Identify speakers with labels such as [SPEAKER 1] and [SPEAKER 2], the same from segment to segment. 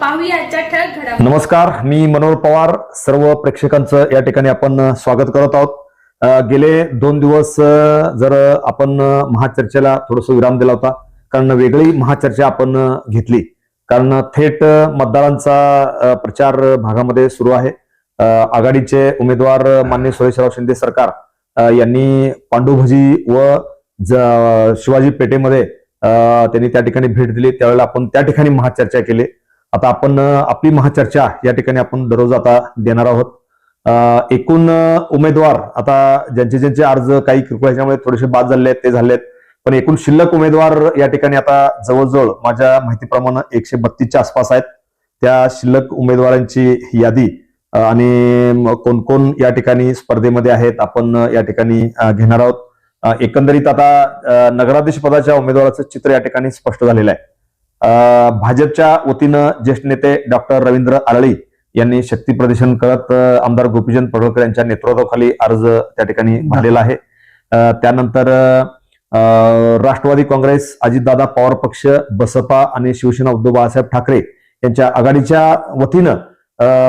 [SPEAKER 1] पाहूया
[SPEAKER 2] नमस्कार मी मनोहर पवार. सर्व प्रेक्षकांचं या ठिकाणी आपण स्वागत करत आहोत. गेले दोन दिवस जर आपण महाचर्चेला थोडस विराम दिला होता कारण वेगळी महाचर्चा आपण घेतली. कारण थेट मतदारांचा प्रचार भागामध्ये सुरू आहे. आघाडीचे उमेदवार मान्य सुरेशराव शिंदे सरकार यांनी पांडुभजी व शिवाजी पेठेमध्ये त्यांनी त्या ठिकाणी भेट दिली. त्यावेळेला आपण त्या ठिकाणी महाचर्चा केली. आता आपण आपली महाचर्चा या ठिकाणी आपण दररोज आता देणार आहोत. एकूण उमेदवार आता ज्यांचे ज्यांचे अर्ज काही किरकोळ ह्याच्यामुळे थोडेसे बाद झाले आहेत ते झाले आहेत पण एकूण शिल्लक उमेदवार या ठिकाणी आता जवळजवळ माझ्या माहितीप्रमाणे एकशे बत्तीसच्या आसपास आहेत. त्या शिल्लक उमेदवारांची यादी आणि कोणकोण कोण कोण या ठिकाणी स्पर्धेमध्ये आहेत आपण या ठिकाणी घेणार आहोत. एकंदरीत आता अ, नगराध्यक्ष पदाच्या उमेदवाराचं चित्र या ठिकाणी स्पष्ट झालेलं आहे. भाजपच्या वतीनं ज्येष्ठ नेते डॉक्टर रवींद्र आरळी यांनी शक्ती प्रदर्शन करत आमदार गोपीचंद पडळकर यांच्या नेतृत्वाखाली अर्ज त्या ठिकाणी भरलेला आहे. त्यानंतर राष्ट्रवादी काँग्रेस अजितदादा पवार पक्ष बसपा आणि शिवसेना उद्धव बाळासाहेब ठाकरे यांच्या आघाडीच्या वतीनं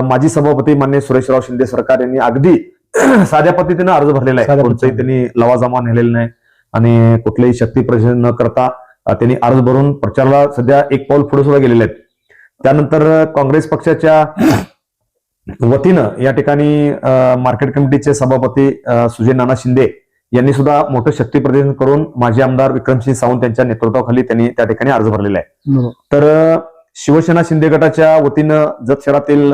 [SPEAKER 2] माजी सभापती मान्य सुरेशराव शिंदे सरकार यांनी अगदी साध्या पद्धतीनं अर्ज भरलेला आहे. कोणताही. त्यांनी लवाजमा नेलेला नाही. आणि कुठलेही शक्ती प्रदर्शन न करता त्यांनी अर्ज भरून प्रचाराला सध्या एक पाऊल पुढे सुद्धा गेलेले आहेत त्यानंतर काँग्रेस पक्षाच्या वतीनं या ठिकाणी मार्केट कमिटीचे सभापती सुजय नाना शिंदे यांनी सुद्धा मोठं शक्ती प्रदर्शन करून माजी आमदार विक्रमसिंह सावंत यांच्या नेतृत्वाखाली त्यांनी त्या ठिकाणी अर्ज भरलेला आहे. तर शिवसेना शिंदे गटाच्या वतीनं जत शहरातील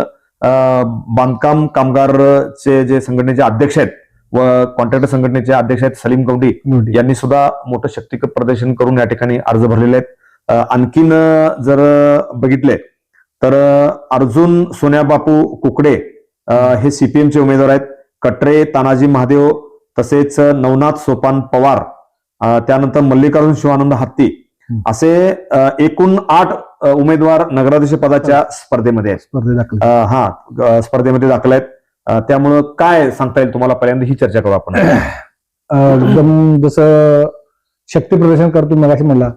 [SPEAKER 2] बांधकाम कामगारचे जे संघटनेचे अध्यक्ष आहेत व कॉन्ट्रॅक्टर संघटनेचे अध्यक्ष आहेत सलीम कवडी. यांनी सुद्धा मोठं शक्ती प्रदर्शन करून या ठिकाणी अर्ज भरलेले आहेत. आणखीन जर बघितले तर अर्जुन सोन्या बापू कुकडे हे सीपीएमचे उमेदवार आहेत. कटरे तानाजी महादेव तसेच नवनाथ सोपान पवार त्यानंतर मल्लिकार्जुन शिवानंद हत्ती
[SPEAKER 3] हं.
[SPEAKER 2] असे एकूण आठ उमेदवार नगराध्यक्ष पदाच्या स्पर्धेमध्ये आहेत. हा स्पर्धेमध्ये दाखल आहेत. त्यामुळं काय सांगता येईल तुम्हाला पहिल्यांदा ही चर्चा करू आपण?
[SPEAKER 3] एकदम जसं शक्ती प्रदर्शन करतो मगाशी म्हणला.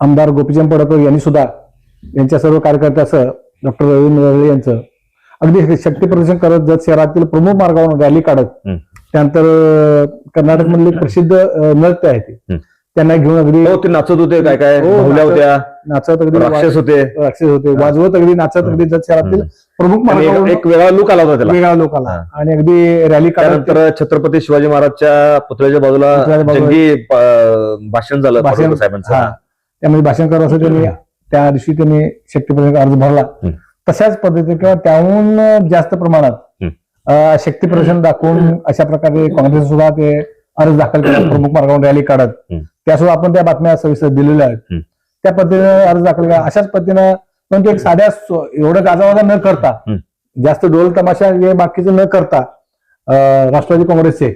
[SPEAKER 3] आमदार गोपीचंद पडकर यांनी सुद्धा यांच्या सर्व कार्यकर्त्यासह डॉक्टर रवींद्र यांचं अगदी शक्ती प्रदर्शन करत जत शहरातील प्रमुख मार्गावरून रॅली काढत. त्यानंतर कर्नाटक मधले प्रसिद्ध नृत्य आहे ते. त्यांना घेऊन अगदी
[SPEAKER 2] हो ते नाचत होते काय काय
[SPEAKER 3] हो,
[SPEAKER 2] भावल्या होत्या.
[SPEAKER 3] नाचत अगदी
[SPEAKER 2] राक्षस होते.
[SPEAKER 3] राक्षस होते. वाजवत अगदी नाचत अगदी शहरातील प्रमुख
[SPEAKER 2] एक- वेगळा लुक आला होता त्याला.
[SPEAKER 3] वेगळा लोकाला
[SPEAKER 2] हा.
[SPEAKER 3] आणि अगदी रॅली
[SPEAKER 2] त्यानंतर छत्रपती शिवाजी महाराजच्या पुतळ्याच्या बाजूला भाषण झालं
[SPEAKER 3] भाषण-
[SPEAKER 2] साहेबांचं.
[SPEAKER 3] हा. त्यामध्ये भाषण करत असं त्यांनी त्या दिवशी त्यांनी शक्तीप्रदर्शन अर्ज भरला. तशाच पद्धतीने किंवा त्याहून जास्त प्रमाणात शक्ती प्रदर्शन दाखवून अशा प्रकारे काँग्रेस सुद्धा ते अर्ज दाखल केला. प्रमुख मार्गावरून रॅली काढत. त्या सुद्धा आपण त्या बातम्या सविस्तर दिलेल्या आहेत. त्या पद्धतीने अर्ज दाखल केला अशाच पद्धतीनं पण ते एक साध्या एवढं गाजावाजा न करता. जास्त डोल तमाशा हे बाकीचं न करता राष्ट्रवादी काँग्रेसचे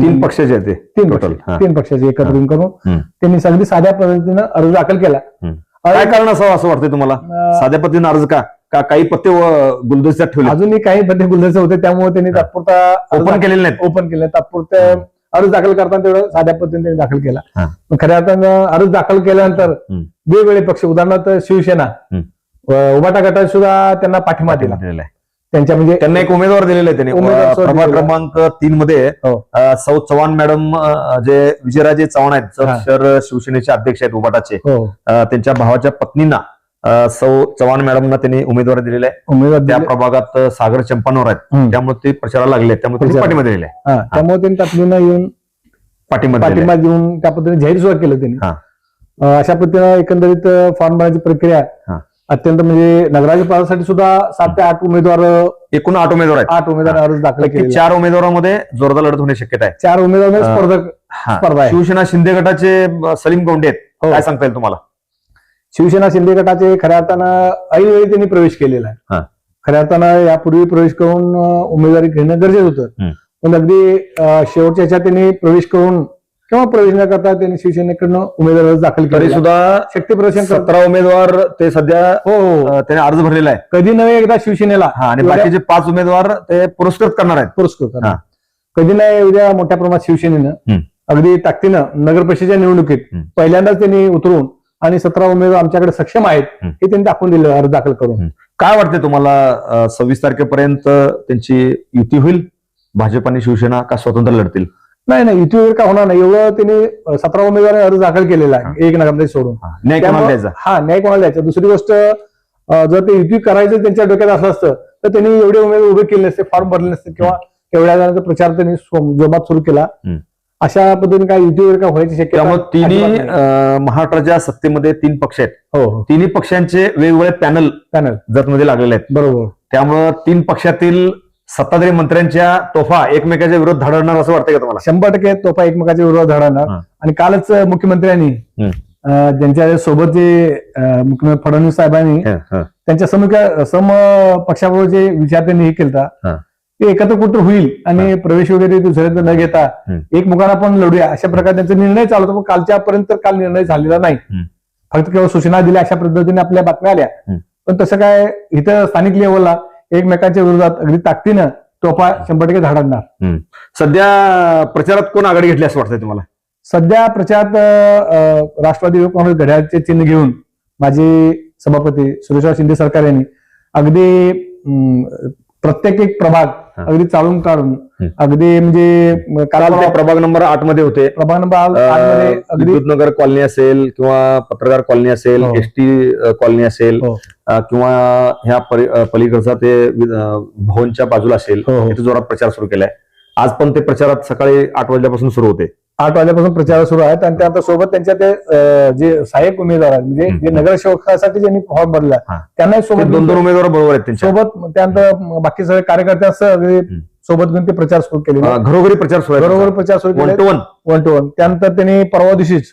[SPEAKER 2] तीन पक्षाचे ते
[SPEAKER 3] तीन
[SPEAKER 2] टोटल
[SPEAKER 3] पक्ष तीन पक्षाचे एकत्र येऊन करून. त्यांनी अगदी साध्या पद्धतीनं अर्ज दाखल केला.
[SPEAKER 2] काय कारण असावं असं वाटतंय तुम्हाला? साध्या पद्धतीने अर्ज का? का काही पत्ते गुलदस्त्यात ठेवले
[SPEAKER 3] अजूनही काही पद्धती गुलदर्शक होते त्यामुळे त्यांनी. तात्पुरता
[SPEAKER 2] ओपन केलेले नाहीत
[SPEAKER 3] ओपन केलं तात्पुरते अर्ज दाखल करताना तेवढं साध्या पद्धतीने त्यांनी दाखल केला. पण खऱ्या अर्थानं अर्ज दाखल केल्यानंतर. वेगवेगळे पक्ष उदाहरणार्थ शिवसेना उबाटा गटात सुद्धा त्यांना पाठिंबा दिला. त्यांच्या म्हणजे
[SPEAKER 2] त्यांना एक उमेदवार दिलेला आहे त्यांनी. क्रमांक तीन मध्ये
[SPEAKER 3] हो.
[SPEAKER 2] सौ चव्हाण मॅडम जे विजयराजे चव्हाण आहेत शहर शिवसेनेचे अध्यक्ष आहेत उबाटाचे
[SPEAKER 3] हो
[SPEAKER 2] त्यांच्या भावाच्या पत्नींना सौ चव्हाण मॅडमना त्यांनी उमेदवार दिलेला आहे
[SPEAKER 3] उमेदवार
[SPEAKER 2] त्या
[SPEAKER 3] दिले.
[SPEAKER 2] प्रभागात सागर चंपानवर आहेत. त्यामुळे ते प्रचाराला लागले त्यामुळे त्यांनी
[SPEAKER 3] प्रचार.
[SPEAKER 2] पाठिंबा दिलेला आहे
[SPEAKER 3] हा, त्यामुळे त्यांनी तातडीनं येऊन
[SPEAKER 2] पाठिंबा दिलेला
[SPEAKER 3] पाठिंबा देऊन त्या पद्धतीने जाहीर सुद्धा केलं त्यांनी
[SPEAKER 2] हा.
[SPEAKER 3] अं, अशा पद्धतीनं एकंदरीत फॉर्म भरण्याची प्रक्रिया
[SPEAKER 2] हा.
[SPEAKER 3] अत्यंत म्हणजे नगराच्या पदासाठी सुद्धा सात ते आठ उमेदवार.
[SPEAKER 2] एकूण आठ उमेदवार आहेत
[SPEAKER 3] आठ उमेदवार अर्ज दाखल
[SPEAKER 2] पैकी
[SPEAKER 3] केले
[SPEAKER 2] चार उमेदवारांमध्ये जोरदार लढत होण्याची शक्यता आहे
[SPEAKER 3] चार उमेदवार
[SPEAKER 2] हा.
[SPEAKER 3] स्पर्धक
[SPEAKER 2] हा.
[SPEAKER 3] स्पर्धा आहे
[SPEAKER 2] शिवसेना शिंदे गटाचे अ, सलीम गौंडे आहेत
[SPEAKER 3] हो.
[SPEAKER 2] काय सांगता येईल तुम्हाला
[SPEAKER 3] शिवसेना शिंदे गटाचे खऱ्या अर्थानं ऐनवेळी त्यांनी प्रवेश केलेला
[SPEAKER 2] हा.
[SPEAKER 3] आहे खऱ्या अर्थानं यापूर्वी प्रवेश करून उमेदवारी घेणं गरजेचं होतं. पण अगदी शेवटच्या ह्याच्यात त्यांनी प्रवेश करून किंवा प्रवेश न करता त्यांनी शिवसेनेकडनं उमेदवार दाखल
[SPEAKER 2] तरी
[SPEAKER 3] केले
[SPEAKER 2] सुद्धा
[SPEAKER 3] शक्ती प्रदर्शन
[SPEAKER 2] सतरा उमेदवार ते सध्या
[SPEAKER 3] हो हो.
[SPEAKER 2] त्याने अर्ज भरलेला आहे
[SPEAKER 3] कधी नव्हे एकदा शिवसेनेला
[SPEAKER 2] हा आणि बाकीचे पाच उमेदवार ते पुरस्कृत करणार आहेत
[SPEAKER 3] पुरस्कृत. कधी नाही उद्या मोठ्या प्रमाणात शिवसेनेनं. अगदी ताकदीनं नगर परिषदेच्या निवडणुकीत. पहिल्यांदाच त्यांनी उतरून आणि सतरा उमेदवार आमच्याकडे सक्षम आहेत
[SPEAKER 2] हं.
[SPEAKER 3] त्यांनी दाखवून दिलं अर्ज दाखल करून.
[SPEAKER 2] काय वाटते तुम्हाला सव्वीस तारखेपर्यंत त्यांची युती होईल? भाजप आणि शिवसेना का स्वतंत्र लढतील?
[SPEAKER 3] नाही नाही युती वगैरे काय होणार नाही. एवढं त्यांनी सतरा उमेदवार अर्ज दाखल केलेला आहे. एक नगरमध्ये सोडून.
[SPEAKER 2] न्याय कोणाला द्यायचा?
[SPEAKER 3] हा न्याय कोणाला द्यायचा? दुसरी गोष्ट जर ते युती करायचं त्यांच्या डोक्यात असलं असतं तर त्यांनी एवढे उमेदवार उभे केले नसते फॉर्म भरले नसते किंवा एवढ्या जणांचा प्रचार त्यांनी जोमात सुरू केला. अशा पद्धतीने काय युती वगैरे काय व्हायची शक्यता
[SPEAKER 2] त्यामुळे तिन्ही
[SPEAKER 3] अजिबात नाही.
[SPEAKER 2] अं, महाराष्ट्राच्या सत्तेमध्ये तीन पक्ष आहेत
[SPEAKER 3] हो हो
[SPEAKER 2] तिन्ही पक्षांचे वेगवेगळे पॅनल
[SPEAKER 3] पॅनल
[SPEAKER 2] जतमध्ये लागलेले आहेत
[SPEAKER 3] बरोबर
[SPEAKER 2] त्यामुळं तीन पक्षातील सत्ताधारी मंत्र्यांच्या तोफा एकमेकाच्या विरोध धाडणार असं वाटतंय का तुम्हाला
[SPEAKER 3] शंभर टक्के तोफा एकमेकाच्या विरोधात धडणार
[SPEAKER 2] हा.
[SPEAKER 3] आणि कालच मुख्यमंत्र्यांनी
[SPEAKER 2] हम्म.
[SPEAKER 3] अं, ज्यांच्या सोबत जे अं, मुख्यमंत्री फडणवीस साहेबांनी
[SPEAKER 2] हं, हं.
[SPEAKER 3] त्यांच्या समुख सम पक्षाबरोबर जे विचार त्यांनी हे केलता
[SPEAKER 2] हा.
[SPEAKER 3] ते एकत्र कुठं होईल आणि प्रवेश वगैरे दुसऱ्यांचा न घेता
[SPEAKER 2] हम्म.
[SPEAKER 3] एक मुखाने आपण लढूया अशा प्रकारे त्यांचा निर्णय चालू होता पण कालच्यापर्यंत तर काल निर्णय झालेला नाही. फक्त केवळ सूचना दिल्या अशा पद्धतीने आपल्या बातम्या आल्या. पण तसं काय इथं स्थानिक लेवलला एकमेकांच्या विरोधात अगदी ताकदीनं तोफा शंभर टक्के झाडणार
[SPEAKER 2] सध्या प्रचारात कोण आघाडी घेतली असं वाटतंय तुम्हाला
[SPEAKER 3] सध्या प्रचारात राष्ट्रवादी युवक काँग्रेस घड्याळचे चिन्ह घेऊन माजी सभापती सुरेशराव शिंदे सरकार यांनी अगदी प्रत्येक एक प्रभाग. अगदी चालून काढून. अगदी म्हणजे
[SPEAKER 2] काल ते प्रभाग नंबर आठमध्ये होते
[SPEAKER 3] प्रभाग नंबर अगदी
[SPEAKER 2] विद्युतनगर कॉलनी असेल किंवा पत्रकार कॉलनी असेल
[SPEAKER 3] हो.
[SPEAKER 2] एस टी कॉलनी असेल
[SPEAKER 3] हो.
[SPEAKER 2] किंवा ह्या पलीकडचा ते भवनच्या बाजूला असेल
[SPEAKER 3] हो,
[SPEAKER 2] जोरात प्रचार सुरू केलाय आज पण ते प्रचारात सकाळी आठ वाजल्यापासून सुरू होते
[SPEAKER 3] आठ वाजल्यापासून प्रचार सुरू आहेत आणि त्यानंतर सोबत त्यांच्या ते जे सहाय्यक उमेदवार आहेत म्हणजे. जे नगरसेवकासाठी ज्यांनी फॉर्म भरला. त्यांनाही सोबत
[SPEAKER 2] दोन दोन उमेदवार बरोबर आहेत
[SPEAKER 3] सोबत त्यानंतर बाकी सगळे कार्यकर्त्यांसह. सोबत घेऊन ते प्रचार सुरू केले
[SPEAKER 2] घरोघरी प्रचार सुरू आहे
[SPEAKER 3] बरोबर प्रचार सुरू
[SPEAKER 2] वन
[SPEAKER 3] केले
[SPEAKER 2] two one
[SPEAKER 3] one two one त्यानंतर त्यांनी परवा दिवशीच.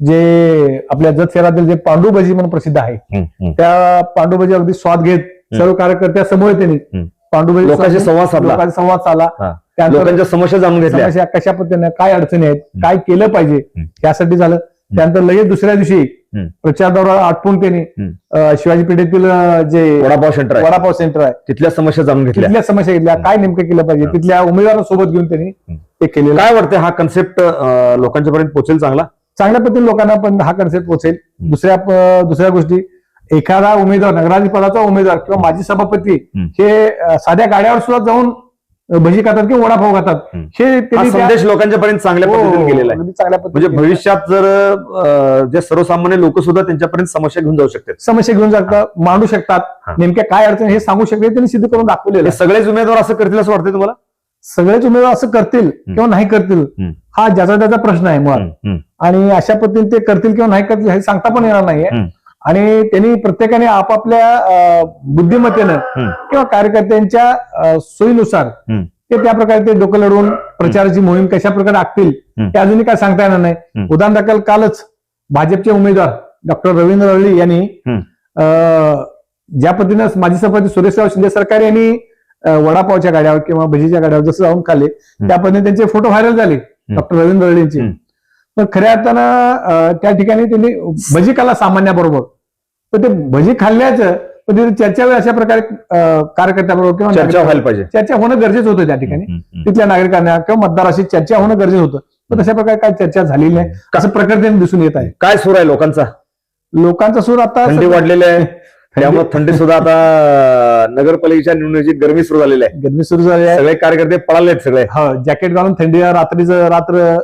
[SPEAKER 3] जे आपल्या जत शहरातील जे पांडुभजी म्हणून प्रसिद्ध आहे त्या पांडुभजी अगदी स्वाद घेत सर्व कार्यकर्त्यासमोर त्यांनी पांडुभजी
[SPEAKER 2] लोकांशी संवाद साधला.
[SPEAKER 3] संवाद साधला.
[SPEAKER 2] लोकांच्या समस्या जाणून घेतल्या.
[SPEAKER 3] समस्या कशा पद्धतीने काय अडचणी आहेत काय केलं पाहिजे. यासाठी झालं. त्यानंतर लगेच दुसऱ्या दिवशी. प्रचार दौरा आटपून त्यांनी शिवाजी पेठेतील जे
[SPEAKER 2] वडापाव सेंटर आहे.
[SPEAKER 3] वडापाव सेंटर आहे.
[SPEAKER 2] तिथल्या समस्या जाणून घेतल्या.
[SPEAKER 3] तिथल्या समस्या घेतल्या. काय नेमकं केलं पाहिजे. तिथल्या उमेदवारांसोबत घेऊन त्यांनी ते केलेलं.
[SPEAKER 2] काय वाटतं हा कन्सेप्ट लोकांच्या पर्यंत पोहोचेल चांगला?
[SPEAKER 3] चांगल्या पद्धतीने लोकांना पण हा कन्सेप्ट पोहोचेल. दुसऱ्या दुसऱ्या गोष्टी एखादा उमेदवार नगराधिपदाचा उमेदवार किंवा माजी सभापती. हे साध्या गाड्यावर सुद्धा जाऊन भजी खातात किंवा वडापाव खातात. हे
[SPEAKER 2] संदेश लोकांच्या पर्यंत चांगल्या
[SPEAKER 3] हो,
[SPEAKER 2] पद्धतीने गेलेला आहे
[SPEAKER 3] चांगल्या
[SPEAKER 2] म्हणजे भविष्यात जर जे सर्वसामान्य लोक सुद्धा त्यांच्यापर्यंत समस्या घेऊन जाऊ शकतात
[SPEAKER 3] समस्या घेऊन जातात मांडू शकतात. नेमक्या काय अडचण हे सांगू शकतात त्यांनी सिद्ध करून दाखवलेलं.
[SPEAKER 2] सगळेच उमेदवार असं करतील असं वाटतंय तुम्हाला
[SPEAKER 3] सगळेच उमेदवार असं करतील किंवा नाही करतील. हा ज्याचा त्याचा प्रश्न आहे
[SPEAKER 2] हम्म.
[SPEAKER 3] आणि अशा पद्धतीने ते करतील किंवा नाही करतील हे सांगता पण येणार नाहीये. आणि त्यांनी प्रत्येकाने आपापल्या बुद्धिमत्तेनं. किंवा कार्यकर्त्यांच्या सोयीनुसार. ते त्या प्रकारे ते डोकं लढवून प्रचाराची मोहीम कशा प्रकारे आखतील. ते अजूनही काय सांगता येणार नाही. उदाहरण दाखल कालच भाजपचे उमेदवार डॉक्टर रवींद्र रळी यांनी ज्या पद्धतीनं माजी सभापती सुरेशराव शिंदे सरकार यांनी वडापावच्या गाड्यावर किंवा भजीच्या गाड्यावर जसं जाऊन खाल्ले त्या पद्धतीने त्यांचे फोटो व्हायरल झाले डॉक्टर रवींद्र रळींचे. पण खऱ्या अर्थानं त्या ठिकाणी त्यांनी भजी खाल्ला सामान्याबरोबर पण ते भजी खाल्ल्याचं पण तिथे चर्चा वेळ अशा प्रकारे कार्यकर्त्याबरोबर किंवा
[SPEAKER 2] चर्चा व्हायला पाहिजे.
[SPEAKER 3] चर्चा होणं गरजेचं होतं त्या ठिकाणी. तिथल्या नागरिकांना किंवा मतदाराशी चर्चा होणं गरजेचं होतं. पण तशा प्रकारे काय चर्चा झालेली नाही. असं प्रकरण दिसून येत आहे.
[SPEAKER 2] काय सूर आहे लोकांचा?
[SPEAKER 3] लोकांचा सूर आता
[SPEAKER 2] वाढलेली आहे. त्यामुळे थंडी सुद्धा आता नगरपालिकेच्या निवडणुकीची गरमी सुरू झालेली आहे.
[SPEAKER 3] गरमी सुरू झाली आहे.
[SPEAKER 2] सगळे कार्यकर्ते पळालेत सगळे.
[SPEAKER 3] हो जॅकेट घालून थंडी रात्रीचं रात्र.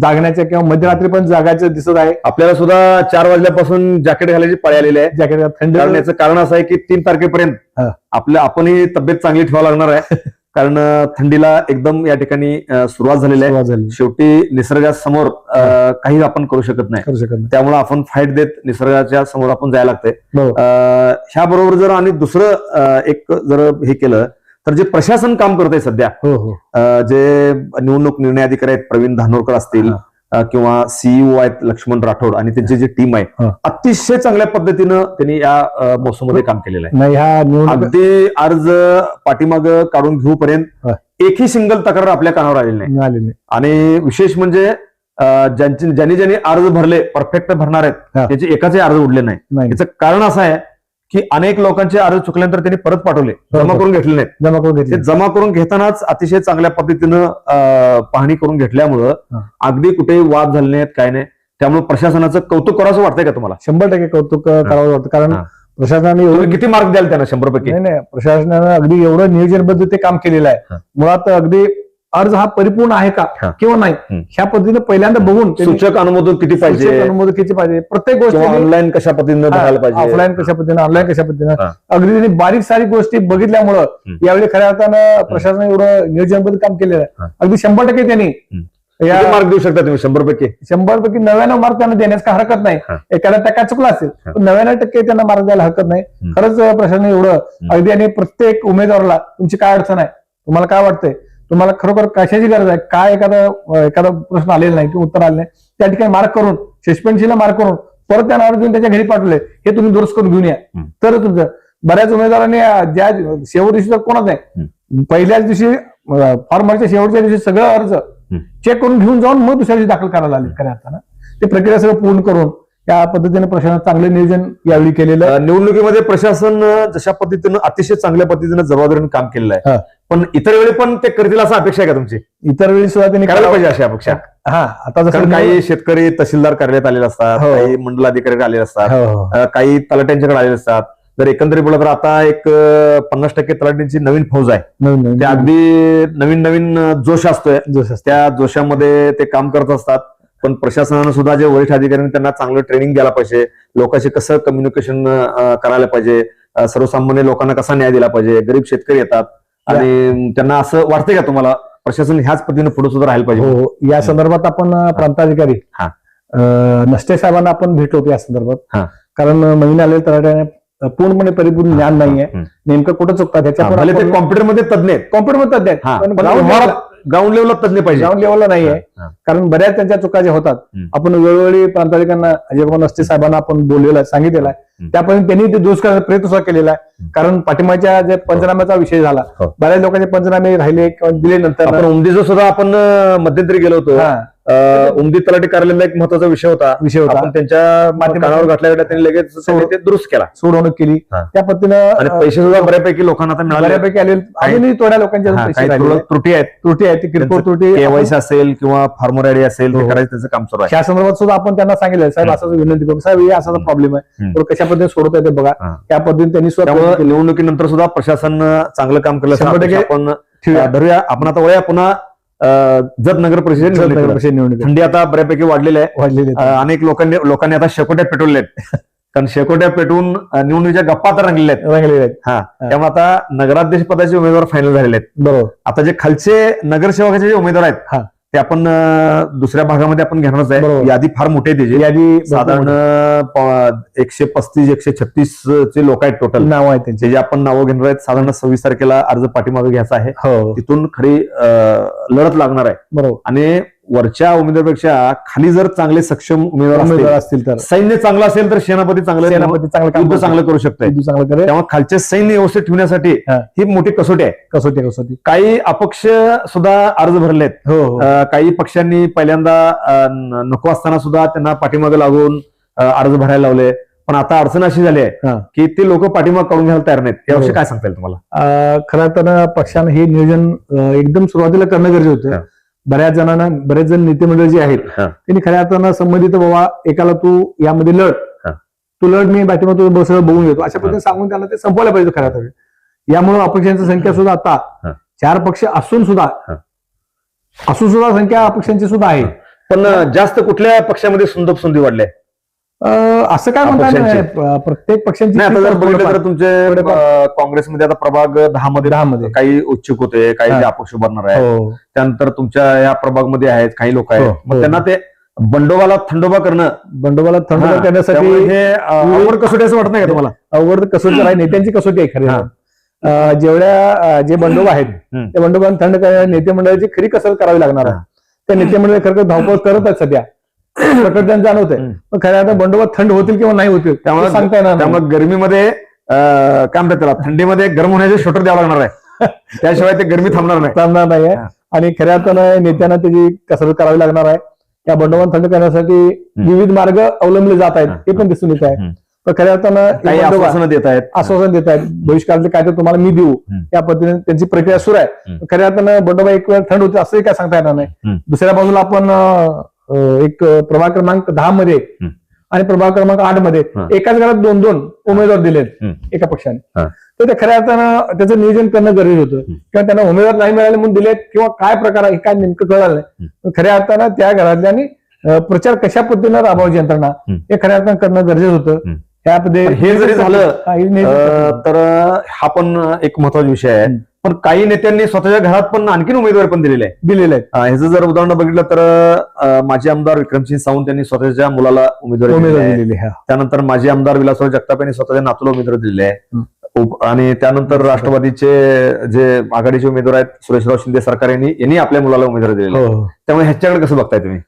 [SPEAKER 3] जागण्याच्या किंवा मध्यरात्री पण जागायचं दिसत आहे.
[SPEAKER 2] आपल्याला सुद्धा चार वाजल्यापासून जॅकेट घालायची पाळी आलेली आहे.
[SPEAKER 3] जॅकेट थंडी
[SPEAKER 2] कारण याचं कारण असं आहे की तीन तारखेपर्यंत. आपल्या आपणही तब्येत चांगली ठेवावी लागणार आहे. कारण थंडीला एकदम या ठिकाणी सुरुवात झालेली आहे. शेवटी निसर्गासमोर काही आपण करू शकत नाही.
[SPEAKER 3] करू शकत नाही.
[SPEAKER 2] त्यामुळे आपण फाईट देत निसर्गाच्या समोर आपण जायला लागतंय.
[SPEAKER 3] बरोबर.
[SPEAKER 2] अं, ह्या बरोबर जर आणि दुसरं एक जर हे केलं तर जे प्रशासन काम करतंय सध्या
[SPEAKER 3] हो हो.
[SPEAKER 2] जे निवडणूक निर्णय अधिकारी आहेत प्रवीण धानोरकर असतील किंवा सीईओ आहेत लक्ष्मण राठोड आणि त्यांची जी टीम आहे. अतिशय चांगल्या पद्धतीनं त्यांनी या मोसममध्ये काम केलेलं आहे अगदी अर्ज पाठीमाग काढून घेऊपर्यंत
[SPEAKER 3] हा.
[SPEAKER 2] एकही सिंगल तक्रार आपल्या कानावर आलेली नाही आणि विशेष म्हणजे ज्यांची ज्यांनी ज्यांनी अर्ज भरले परफेक्ट भरणार आहेत. त्याचे एकाचे अर्ज उडले नाही
[SPEAKER 3] नाही
[SPEAKER 2] याचं कारण असं आहे की अनेक लोकांचे अर्ज चुकल्यानंतर त्यांनी परत पाठवले. जमा. करून घेतले नाहीत.
[SPEAKER 3] जमा करून घेतले
[SPEAKER 2] जमा करून घेतानाच अतिशय चांगल्या पद्धतीनं पाहणी करून घेतल्यामुळं. अगदी कुठेही वाद झाले नाहीत काय नाही. त्यामुळे प्रशासनाचं कौतुक करावं वाटतंय का तुम्हाला?
[SPEAKER 3] शंभर टक्के कौतुक करावं वाटतं. कारण. प्रशासनाने एवढं
[SPEAKER 2] किती मार्क द्याल त्यांना शंभर पैकी
[SPEAKER 3] नाही. प्रशासनानं अगदी एवढं नियोजनबद्ध ते काम केलेलं आहे. मुळात अगदी अर्ज हा परिपूर्ण आहे का. किंवा नाही. ह्या पद्धतीने पहिल्यांदा बघून
[SPEAKER 2] सूचक अनुमोदन किती पाहिजे
[SPEAKER 3] अनुमोदन किती पाहिजे प्रत्येक गोष्ट
[SPEAKER 2] ऑनलाईन कशा पद्धतीनं पाहिजे
[SPEAKER 3] ऑफलाईन कशा पद्धतीने ऑनलाईन कशा पद्धतीनं. अगदी त्यांनी बारीक सारीक गोष्टी बघितल्यामुळं. यावेळी खऱ्या अर्थानं प्रशासनाने एवढं नियोजनबद्ध काम केलेलं. आहे अगदी शंभर टक्के त्यांनी. या
[SPEAKER 2] मार्क देऊ शकता तुम्ही शंभर पैकी
[SPEAKER 3] शंभर पैकी नव्याण्णव मार्क त्यांना देण्यास काय हरकत नाही. एखादा टक्का चुकला असेल. पण नव्याण्णव टक्के त्यांना मार्क द्यायला हरकत नाही. खरंच प्रशासनाने एवढं अगदी आणि प्रत्येक उमेदवाराला तुमची काय अडचण आहे तुम्हाला काय वाटतंय तुम्हाला खरोखर कशाची गरज आहे? काय एखादा एखादा प्रश्न आलेला नाही किंवा उत्तर आले नाही त्या ठिकाणी मार्क करून सस्पेन्शीला मार्क करून परत त्या नावावर त्याच्या घरी पाठवले हे तुम्ही दुरुस्त करून घेऊन या. तर तुमचं बऱ्याच उमेदवारांनी ज्या शेवट दिवशी तर कोणाच आहे पहिल्याच दिवशी फॉर्मरच्या शेवटच्या दिवशी सगळं अर्ज चेक करून घेऊन जाऊन मग दुसऱ्या दिवशी दाखल करायला आले खऱ्या अर्थानं. ते प्रक्रिया सगळं पूर्ण करून त्या पद्धतीने प्रशासनात चांगलं नियोजन यावेळी केलेलं
[SPEAKER 2] निवडणुकीमध्ये प्रशासन जशा पद्धतीनं अतिशय चांगल्या पद्धतीनं जबाबदारीने काम केलेलं आहे. पण इतर वेळी पण ते करतील असं अपेक्षा आहे का तुमची?
[SPEAKER 3] इतर वेळी सुद्धा त्यांनी
[SPEAKER 2] करायला. पाहिजे अशी अपेक्षा.
[SPEAKER 3] हा आता जसं
[SPEAKER 2] कारण काही शेतकरी तहसीलदार कार्यालयात आलेले असतात
[SPEAKER 3] हो.
[SPEAKER 2] काही मंडल अधिकारी आलेले असतात
[SPEAKER 3] हो, हो.
[SPEAKER 2] अं, काही तलाट्यांच्याकडे आलेले असतात. जर एकंदरीत बोललं तर आता एक पन्नास टक्के तलाट्यांची नवीन फौज आहे.
[SPEAKER 3] नवीन नवीन.
[SPEAKER 2] ते अगदी नवीन नवीन अं, जोश असतोय.
[SPEAKER 3] जोश असतं.
[SPEAKER 2] त्या जोशामध्ये ते काम करत असतात. पण प्रशासनानं सुद्धा जे वरिष्ठ अधिकाऱ्यांनी त्यांना चांगलं ट्रेनिंग द्यायला पाहिजे. लोकांशी कसं कम्युनिकेशन करायला पाहिजे? अं, सर्वसामान्य लोकांना कसा न्याय दिला पाहिजे? गरीब शेतकरी येतात. आणि त्यांना असं वाटतंय का तुम्हाला प्रशासन ह्याच पद्धतीने पुढे सुद्धा राहायला
[SPEAKER 3] हो
[SPEAKER 2] पाहिजे?
[SPEAKER 3] हो या संदर्भात आपण प्रांताधिकारी
[SPEAKER 2] हा.
[SPEAKER 3] नष्टे साहेबांना आपण भेटलो या संदर्भात.
[SPEAKER 2] हा.
[SPEAKER 3] कारण नवीन आलेल्या तलाट्याने पूर्णपणे परिपूर्ण ज्ञान नाहीये. नेमकं कुठं चुकतात
[SPEAKER 2] हा, ते कॉम्प्युटरमध्ये तज्ञ आहेत.
[SPEAKER 3] कॉम्प्युटर तज्ञ आहेत.
[SPEAKER 2] ग्राउंड लेवलला तज्ञ पाहिजे
[SPEAKER 3] ग्राउंड लेवलला नाहीये
[SPEAKER 2] हा.
[SPEAKER 3] कारण बऱ्याच त्यांच्या चुका ज्या होतात. आपण वेळोवेळी प्रांताधिकांना अजय कुमार नसते साहेबांना आपण बोललेलं आहे सांगितलेलं आहे. त्यापर्यंत त्यांनी ते दोष करण्याचा प्रयत्न सुद्धा केलेला आहे. कारण पाठिंबाच्या जे पंचनाम्याचा विषय झाला
[SPEAKER 2] हो.
[SPEAKER 3] बऱ्याच लोकांचे पंचनामे राहिले किंवा दिले नंतर
[SPEAKER 2] उमदीचं सुद्धा आपण मध्यंतरी गेलो होतो उमदी तलाठी कार्यालयाला एक महत्त्वाचा विषय होता.
[SPEAKER 3] विषय होता.
[SPEAKER 2] आपण त्यांच्या कानावर घातल्या त्यांनी लगेच त्यांनी ते दुरुस्त केला.
[SPEAKER 3] सोडवणूक केली.
[SPEAKER 2] हा.
[SPEAKER 3] त्या पद्धतीनं
[SPEAKER 2] आणि पैसे सुद्धा बऱ्यापैकी लोकांना आता मिळाले.
[SPEAKER 3] बऱ्यापैकी आले. अजूनही थोड्या लोकांच्या
[SPEAKER 2] हा,
[SPEAKER 3] आहेत.
[SPEAKER 2] त्रुटी आहेत.
[SPEAKER 3] त्रुटी आहे ती किरकोळ त्रुटी.
[SPEAKER 2] केवायसी असेल किंवा फार्मर आयडी असेल ते
[SPEAKER 3] हो.
[SPEAKER 2] करायचं त्याचं काम सुरू आहे.
[SPEAKER 3] त्या संदर्भात सुद्धा आपण त्यांना सांगितलं. साहेब. असं विनंती करू. साहेब हे असा प्रॉब्लेम आहे. कशा पद्धतीने सोडवता येते बघा.
[SPEAKER 2] हा.
[SPEAKER 3] त्या पद्धतीने त्यांनी केले.
[SPEAKER 2] निवडणुकीनंतर सुद्धा प्रशासन चांगलं काम केलं आपण धरूया. आपण आता वळूया पुन्हा जत नगर परिषद
[SPEAKER 3] नगर. परिषद निवडणुकीत
[SPEAKER 2] थंडी आता बऱ्यापैकी वाढलेली आहे.
[SPEAKER 3] वाढलेले
[SPEAKER 2] अनेक लोकांनी लोकांनी आता शेकोट्या पेटवल्या आहेत. कारण शेकोट्या पेटवून निवडणुकीच्या गप्पा आता रंगलेल्या आहेत.
[SPEAKER 3] रंगलेले आहेत.
[SPEAKER 2] हा. त्यामुळे आता नगराध्यक्ष पदाचे उमेदवार फायनल झालेले आहेत.
[SPEAKER 3] बरोबर.
[SPEAKER 2] आता जे खालचे नगरसेवकाचे जे उमेदवार आहेत
[SPEAKER 3] हा.
[SPEAKER 2] ते आपण दुसऱ्या भागामध्ये आपण घेणारच आहे. यादी फार मोठी आहे त्याची
[SPEAKER 3] यादी
[SPEAKER 2] साधारण एकशे पस्तीस एकशे छत्तीस चे लोक आहेत टोटल
[SPEAKER 3] नाव आहे त्यांचे.
[SPEAKER 2] जे आपण नावं घेणार आहेत साधारण सव्वीस तारखेला अर्ज पाठीमागे घ्यायचा आहे.
[SPEAKER 3] हो.
[SPEAKER 2] तिथून खरी लढत लागणार आहे.
[SPEAKER 3] बरोबर.
[SPEAKER 2] आणि वरच्या उमेदवारपेक्षा खाली जर चांगले सक्षम उमेदवार असतील
[SPEAKER 3] तर.
[SPEAKER 2] सैन्य चांगलं असेल तर सेनापती चांगलं
[SPEAKER 3] सेनापती चांगलं.
[SPEAKER 2] चांगलं करू शकतंय
[SPEAKER 3] युद्ध चांगलं करे
[SPEAKER 2] त्यामुळे खालचे सैन्य व्यवस्थित ठेवण्यासाठी
[SPEAKER 3] हा.
[SPEAKER 2] मोठी कसोटी आहे.
[SPEAKER 3] कसोटी कसोटी.
[SPEAKER 2] काही अपक्ष सुद्धा अर्ज भरलेत.
[SPEAKER 3] हो हो.
[SPEAKER 2] काही पक्षांनी पहिल्यांदा नको असताना सुद्धा त्यांना पाठीमागे लागून अर्ज भरायला लावले. पण आता अडचण अशी झाली आहे. की ते लोक पाठीमाग काढून घ्यायला तयार नाहीत. याविषयी
[SPEAKER 3] हो.
[SPEAKER 2] काय सांगता येईल तुम्हाला?
[SPEAKER 3] खरं तर पक्षानं हे नियोजन एकदम सुरुवातीला करणं गरजेचं. होतं. बऱ्याच जणांना बरेच जण नेते मंडळ जे आहेत. त्यांनी खऱ्या अर्थानं संबंधित बाबा एकाला तू यामध्ये लढ. तू लढ मी पाठीमाग तुझं बसळ बघून घेतो अशा. पद्धतीने सांगून त्यांना ते संपवलं पाहिजे खऱ्या अर्थाने यामुळे अपक्षांची संख्या सुद्धा आता. चार पक्ष असून सुद्धा. असून सुद्धा संख्या अपक्षांची सुद्धा आहे
[SPEAKER 2] पण जास्त कुठल्या पक्षामध्ये सुंदर संधी वाढल्या
[SPEAKER 3] असं काय म्हणता येणार
[SPEAKER 2] अपक्षांची.
[SPEAKER 3] नाही. प्रत्येक पक्षांची
[SPEAKER 2] नाही आता जर बघितलं तर तुमचे काँग्रेसमध्ये आता प्रभाग दहा मध्ये
[SPEAKER 3] दहा मध्ये
[SPEAKER 2] काही उत्सुक होते काही अपक्ष उभारणार आहे
[SPEAKER 3] हो.
[SPEAKER 2] त्यानंतर तुमच्या या प्रभागमध्ये आहेत काही लोक आहेत.
[SPEAKER 3] हो,
[SPEAKER 2] मग
[SPEAKER 3] हो.
[SPEAKER 2] त्यांना ते बंडोबाला थंडोबा करणं.
[SPEAKER 3] बंडोबाला थंड
[SPEAKER 2] हा,
[SPEAKER 3] करण्यासाठी
[SPEAKER 2] हे अवघड कसोटी असं वाटत नाही का तुम्हाला?
[SPEAKER 3] अवघड कसोटी आहे नेत्यांची कसोटी आहे खरी जेवढ्या जे बंडोबा आहेत. त्या बंडोबांना थंड नेते मंडळाची खरी कसरत करावी लागणार आहे. त्या नेते मंडळ खरं खरं धावपळ करत आहेत सध्या. प्रकट त्यांचं जाणवत आहे. पण खऱ्या आता बंडोबा थंड होतील किंवा नाही होतील
[SPEAKER 2] त्यामुळे
[SPEAKER 3] सांगता येणार नाही.
[SPEAKER 2] त्यामुळे गरमीमध्ये काय म्हणतात त्याला थंडीमध्ये गरम होण्याचे शोटर द्यावं लागणार आहे त्याशिवाय ते गरमी थांबणार नाही
[SPEAKER 3] थांबणार नाहीये
[SPEAKER 2] हा.
[SPEAKER 3] आणि खऱ्या अर्थानं नेत्यांना त्याची कसरत करावी लागणार आहे त्या बंडोबान थंड करण्यासाठी विविध मार्ग अवलंबले जात आहेत
[SPEAKER 2] हा.
[SPEAKER 3] पण दिसून येत आहे. पण खऱ्या अर्थानं
[SPEAKER 2] देत आहेत
[SPEAKER 3] आश्वासन देत आहेत भविष्यकाळातले काय तर तुम्हाला मी देऊ. या पद्धतीने त्यांची प्रक्रिया सुरू आहे. खऱ्या अर्थानं बंडोबा एक वेळ थंड होते असंही काय सांगता येणार नाही. दुसऱ्या बाजूला आपण एक प्रभाग क्रमांक दहा मध्ये. आणि प्रभाग क्रमांक
[SPEAKER 2] आठमध्ये.
[SPEAKER 3] एकाच घरात दोन दोन उमेदवार दिलेत. एका पक्षाने. तर ते खऱ्या अर्थानं त्याचं नियोजन करणं गरजेचं होतं किंवा त्यांना उमेदवार नाही मिळाले म्हणून दिलेत किंवा काय प्रकार आहे हे काय नेमकं कळालं नाही खऱ्या अर्थानं त्या घरातल्यांनी प्रचार कशा पद्धतीनं राबवायची यंत्रणा. हे खऱ्या अर्थानं करणं गरजेचं होतं. त्यामध्ये
[SPEAKER 2] हे जरी झालं, तर हा पण एक महत्त्वाचा विषय आहे. पण काही नेत्यांनी स्वतःच्या घरात पण आणखीन उमेदवार पण दिलेले आहे.
[SPEAKER 3] दिलेले आहेत.
[SPEAKER 2] ह्याचं जर उदाहरण बघितलं तर माजी आमदार विक्रमसिंह सावंत यांनी स्वतःच्या मुलाला उमेदवारी दिलेली आहे.
[SPEAKER 3] हा.
[SPEAKER 2] त्यानंतर माजी आमदार विलासराव जगताप यांनी स्वतःच्या नातूला उमेदवारी दिलेली आहे. आणि त्यानंतर राष्ट्रवादीचे जे आघाडीचे उमेदवार आहेत सुरेशराव शिंदे सरकार यांनी यांनी आपल्या मुलाला उमेदवारी दिलेली आहे.
[SPEAKER 3] हो
[SPEAKER 2] त्यामुळे ह्याच्याकडे कसं बघताय तुम्ही?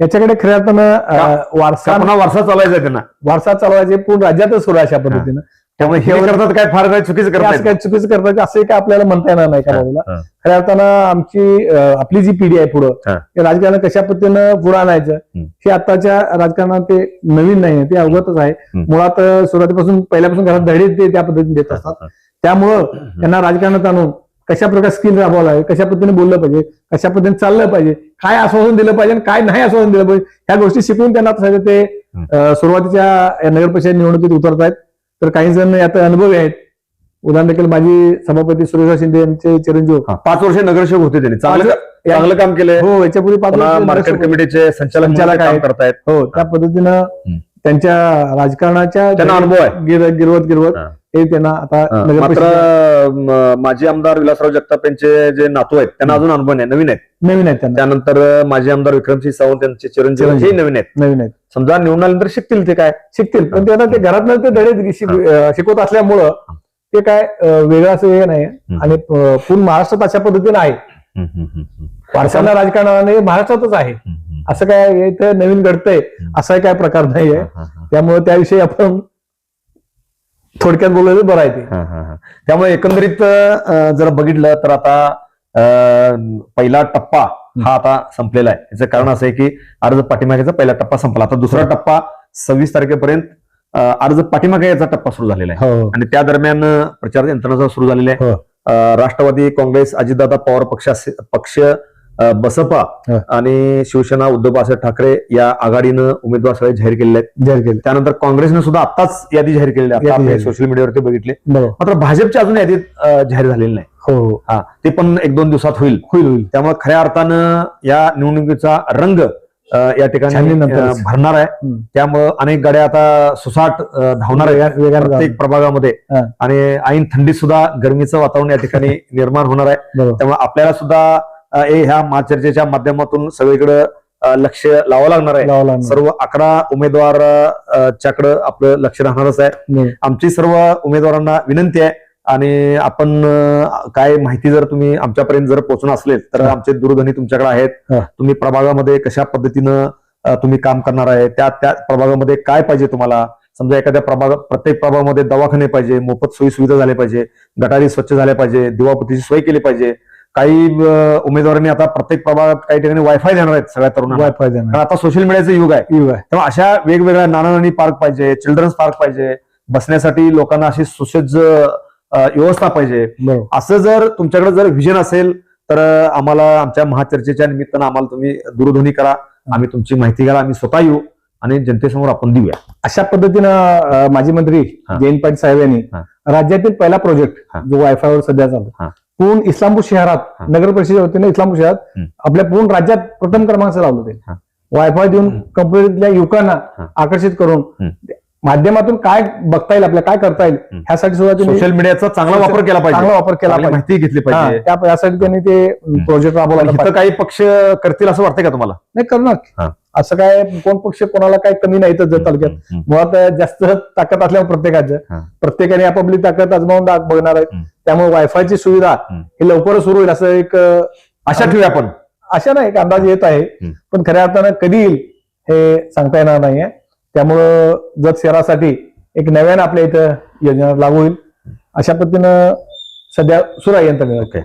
[SPEAKER 3] याच्याकडे खऱ्या अर्थानं वारसा
[SPEAKER 2] वारसा चालायचा आहे त्यांना?
[SPEAKER 3] वारसा चालवायचे पूर्ण राज्यातच सुरू आहे अशा पद्धतीनं.
[SPEAKER 2] त्यामुळे हे करतात काय? फार काय चुकीचं करतात
[SPEAKER 3] काही चुकीचं करतात असंही काय आपल्याला म्हणता येणार नाही का बाजूला. खऱ्या अर्थानं आमची आपली जी पिढी आहे पुढं
[SPEAKER 2] हा.
[SPEAKER 3] ते राजकारण कशा पद्धतीनं पुढे आणायचं. हे आताच्या राजकारणात ते नवीन नाही ते अवगतच आहे. मुळात सुरुवातीपासून पहिल्यापासून घरात धडे ते त्या पद्धतीने देत असतात. त्यामुळं त्यांना राजकारणात आणून कशा प्रकारे स्किल राबवावं लागेल कशा पद्धतीने बोललं पाहिजे कशा पद्धतीने चाललं पाहिजे काय आश्वासन दिलं पाहिजे आणि काय नाही आश्वासन दिलं पाहिजे ह्या गोष्टी शिकवून त्यांना ते सुरुवातीच्या या नगर परिषद निवडणुकीत उतरत आहेत तर काही जण यात अनुभवी आहेत. उदाहरण देखील माजी सभापती सुरेश शिंदे यांचे चिरंजीव.
[SPEAKER 2] पाच वर्ष नगरसेवक होते त्यांनी. चांगलं काम केलंय.
[SPEAKER 3] हो याच्यापूर्वी
[SPEAKER 2] मार्केट कमिटीचे संचालक
[SPEAKER 3] आहेत.
[SPEAKER 2] करतायत.
[SPEAKER 3] हो त्या पद्धतीनं त्यांच्या राजकारणाच्या
[SPEAKER 2] त्यांना अनुभव आहे.
[SPEAKER 3] गिर- गिरवत गिरवत
[SPEAKER 2] हा.
[SPEAKER 3] हे त्यांना आता
[SPEAKER 2] हा,
[SPEAKER 3] नगर
[SPEAKER 2] मात्र म, माजी आमदार विलासराव जगताप यांचे जे नातू आहेत त्यांना अजून अनुभव नाही नवीन आहेत.
[SPEAKER 3] नवीन आहेत त्यांना.
[SPEAKER 2] त्यानंतर माजी आमदार विक्रमसिंह सावंत यांचे चिरंजीव
[SPEAKER 3] चिरंजीव.
[SPEAKER 2] हे नवीन आहेत.
[SPEAKER 3] नवीन आहेत.
[SPEAKER 2] समजा निवडून आल्यानंतर शिकतील ते काय?
[SPEAKER 3] शिकतील. पण ते आता ते घरातनं ते धडे शिक- अं, शिकवत असल्यामुळं ते काय अं, वेगळं असं हे नाही. आणि अं, पूर्ण महाराष्ट्रात अशा पद्धतीने आहे. वारसांना राजकारणाने महाराष्ट्रातच आहे. असं काय इथं नवीन घडतंय? असा काय प्रकार नाहीये. त्यामुळे त्याविषयी आपण थोडक्यात बोललेलं बरं आहे ते.
[SPEAKER 2] त्यामुळे एकंदरीत जर बघितलं तर आता पहिला टप्पा हा आता संपलेला आहे. याचं कारण असं आहे की अर्ज पाठीमागेचा पहिला टप्पा संपला. आता दुसरा टप्पा सव्वीस तारखेपर्यंत अर्ज पाठीमागे याचा टप्पा सुरू झालेला आहे.
[SPEAKER 3] हो.
[SPEAKER 2] आणि त्या दरम्यान प्रचार यंत्रणा सुरू झालेली आहे.
[SPEAKER 3] हो.
[SPEAKER 2] राष्ट्रवादी काँग्रेस अजितदादा पवार पक्ष पक्ष बसपा. आणि शिवसेना उद्धव बाळासाहेब ठाकरे या आघाडीनं उमेदवार सगळे जाहीर केलेले आहेत.
[SPEAKER 3] जाहीर केलं.
[SPEAKER 2] त्यानंतर काँग्रेसनं सुद्धा आताच यादी जाहीर केलेली आहे.
[SPEAKER 3] यादी.
[SPEAKER 2] सोशल मीडियावरती बघितले. मात्र भाजपची अजून यादीत अं, जाहीर झालेली नाही.
[SPEAKER 3] हो हो.
[SPEAKER 2] हा ते पण एक दोन दिवसात होईल.
[SPEAKER 3] होईल होईल.
[SPEAKER 2] त्यामुळे खऱ्या अर्थानं या निवडणुकीचा रंग या ठिकाणी भरणार आहे. त्यामुळं अनेक गाड्या आता सुसाट धावणार
[SPEAKER 3] वेगानं
[SPEAKER 2] प्रत्येक. प्रभागामध्ये. आणि ऐन थंडीत सुद्धा गरमीचं वातावरण या ठिकाणी निर्माण होणार आहे. त्यामुळे आपल्याला सुद्धा हे ह्या महाचर्चेच्या माध्यमातून सगळीकडे लक्ष लावावं लागणार आहे सर्व अकरा उमेदवार च्याकडं आपलं लक्ष राहणारच आहे
[SPEAKER 3] नाही.
[SPEAKER 2] आमची सर्व उमेदवारांना विनंती आहे आणि आपण काय माहिती जर तुम्ही आमच्यापर्यंत जर पोहोचणं असेल तर
[SPEAKER 3] हा.
[SPEAKER 2] आमचे दूरध्वनी तुमच्याकडे आहेत
[SPEAKER 3] हा.
[SPEAKER 2] तुम्ही प्रभागामध्ये कशा पद्धतीनं तुम्ही काम करणार आहे त्या त्या प्रभागामध्ये काय पाहिजे तुम्हाला समजा एखाद्या प्रभाग प्रत्येक प्रभागामध्ये दवाखाने पाहिजे मोफत सोयी सुविधा झाल्या पाहिजे गटारी स्वच्छ झाल्या पाहिजे दिवाबत्तीची सोय केली पाहिजे काही उमेदवारांनी आता प्रत्येक प्रभागात काही ठिकाणी वायफाय देणार आहेत सगळ्या तरुणांना
[SPEAKER 3] वायफाय देणार
[SPEAKER 2] आता सोशल मीडियाचं युग आहे
[SPEAKER 3] युग आहे
[SPEAKER 2] तेव्हा अशा वेगवेगळ्या नाना नानी पार्क पाहिजे चिल्ड्रन्स पार्क पाहिजे बसण्यासाठी लोकांना अशी सुसज्ज व्यवस्था पाहिजे असं जर तुमच्याकडे जर व्हिजन असेल तर आम्हाला आमच्या महाचर्चेच्या निमित्तानं आम्हाला तुम्ही दूरध्वनी करा आम्ही तुमची माहिती घ्यायला आम्ही स्वतः येऊ आणि जनतेसमोर आपण देऊया
[SPEAKER 3] अशा पद्धतीनं माजी मंत्री. जयंत पाटील साहेब यांनी. राज्यातील पहिला प्रोजेक्ट. जो वायफायवर सध्या. चालतो पूर्ण इस्लामपूर. शहरात नगर परिषदेच्या वतीने इस्लामपूर शहरात. आपल्या पूर्ण राज्यात प्रथम क्रमांकाचं लावलं ते. वायफाय देऊन कंपनीतल्या युवकांना. आकर्षित करून. माध्यमातून काय बघता येईल आपल्याला काय करता येईल. ह्यासाठी सुद्धा
[SPEAKER 2] सोशल मीडियाचा चांगला वापर केला पाहिजे
[SPEAKER 3] चांगला वापर केला पाहिजे
[SPEAKER 2] माहिती घेतली पाहिजे
[SPEAKER 3] त्या- यासाठी त्यांनी ते प्रोजेक्ट राबवला.
[SPEAKER 2] काही पक्ष करतील असं वाटतंय का तुम्हाला
[SPEAKER 3] नाही करणार. असं काय कोण पक्ष कोणाला काही कमी नाही तर जर तालुक्यात. मुळात जास्त ताकद असल्यामुळे प्रत्येकाचं
[SPEAKER 2] हा.
[SPEAKER 3] प्रत्येकाने आपापली ताकद आजमावून दाख- बघणार आहेत
[SPEAKER 2] हम्म.
[SPEAKER 3] त्यामुळे वायफायची सुविधा. ही लवकरच सुरू होईल असं एक
[SPEAKER 2] आशा ठेवूया आपण
[SPEAKER 3] आशा नाही एक अंदाज येत आहे. पण खऱ्या अर्थानं कधी येईल हे सांगता येणार नाहीये त्यामुळं जत शहरासाठी एक नव्यानं आपल्या इथं योजना लागू होईल. अशा पद्धतीनं सध्या सुरू आहे यंत्रणा
[SPEAKER 2] ओके.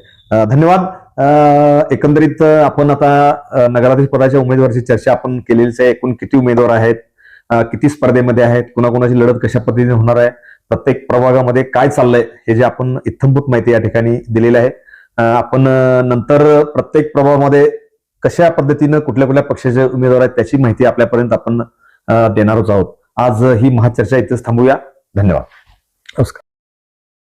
[SPEAKER 2] धन्यवाद. अं एकंदरीत आपण आता अ, नगराध्यक्ष पदाच्या उमेदवाराची चर्चा आपण केलेलीच आहे. एकूण किती उमेदवार आहेत? अं, किती स्पर्धेमध्ये आहेत? कुणाकुणाची लढत कशा पद्धतीने होणार आहे? प्रत्येक प्रभागामध्ये काय चाललंय? हे जे आपण इत्थंभूत माहिती या ठिकाणी दिलेली आहे. अं, आपण अं, नंतर प्रत्येक प्रभागामध्ये कशा पद्धतीनं कुठल्या कुठल्या पक्षाचे उमेदवार आहेत त्याची माहिती आपल्यापर्यंत आपण देणारच आहोत. आज ही महाचर्चा इथेच थांबूया. धन्यवाद.
[SPEAKER 3] नमस्कार.